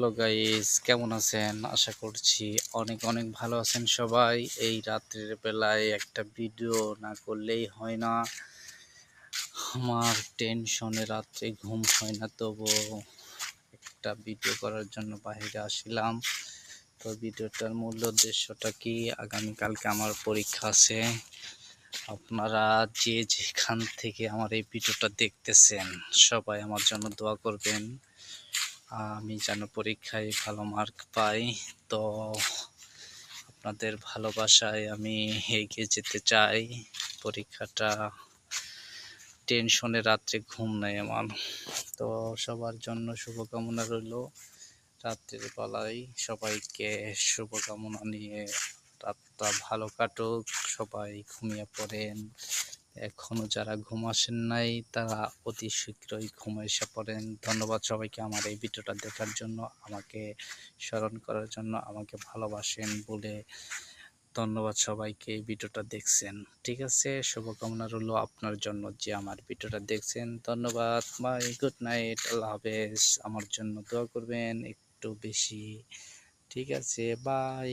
Hello guys, কেমন আছেন? আশা করছি অনেক অনেক ভালো আছেন সবাই। এই রাত্রের বেলায় একটা ভিডিও না করলেই হয় না। আমার টেনশনে রাত্রে ঘুম হয় না, তবু একটা ভিডিও করার জন্য বাইরে আসলাম। তো ভিডিওটার মূল উদ্দেশ্যটা কি? আগামীকালকে আমার পরীক্ষা আছে। আপনারা যে যেখান থেকে আমার এই ভিডিওটা দেখতেছেন, সবাই আমার জন্য দোয়া করবেন। আমি যেন পরীক্ষায় ভালো মার্ক পাই, তো আপনাদের ভালোবাসায় আমি এগিয়ে যেতে চাই। পরীক্ষাটা টেনশনে রাত্রে ঘুম নেই আমার। তো সবার জন্য শুভকামনা রইল রাত্রের বেলায়। সবাইকে শুভকামনা নিয়ে রাতটা ভালো কাটুক, সবাই ঘুমিয়ে পড়েন। এখনও যারা ঘুম আসেন নাই, তারা অতি শীঘ্রই ঘুম এসে পড়েন। ধন্যবাদ সবাইকে আমার এই ভিডিওটা দেখার জন্য, আমাকে স্মরণ করার জন্য, আমাকে ভালোবাসেন বলে ধন্যবাদ সবাইকে এই ভিডিওটা দেখছেন। ঠিক আছে, শুভকামনা রইল আপনার জন্য যে আমার ভিডিওটা দেখছেন। ধন্যবাদ, বাই, গুড নাইট, আল্লাহ হাফেজ। আমার জন্য দোয়া করবেন একটু বেশি। ঠিক আছে, বাই।